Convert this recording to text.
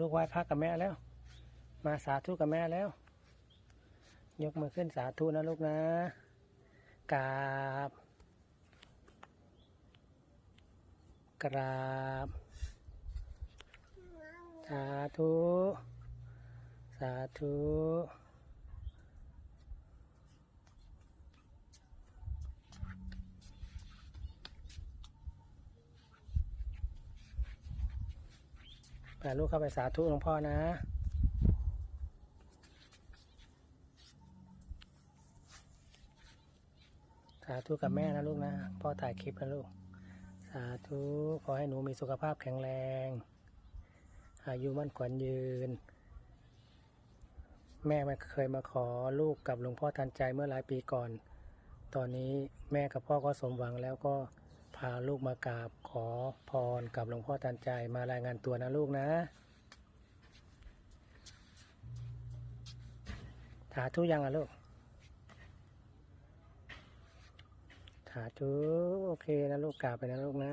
ลูกไหว้พระกับแม่แล้ว มาสาธุกับแม่แล้ว ยกมือขึ้นสาธุนะลูกนะกราบกราบสาธุ สาธุ พาลูกเข้าไปสาธุหลวงพ่อนะสาธุกับแม่นะลูกนะพ่อถ่ายคลิปนะลูก สาธุขอให้หนูมีสุขภาพแข็งแรง อายุมั่นขวัญยืน แม่มันเคยมาขอลูกกับหลวงพ่อทันใจเมื่อหลายปีก่อน ตอนนี้แม่กับพ่อก็สมหวังแล้วก็าลูกมากราบขอพรกับหลวงพ่อทันใจมารายงานตัวนะลูกนะสาธุยังอะลูกสาธุโอเคนะลูกกราบไปนะลูกนะ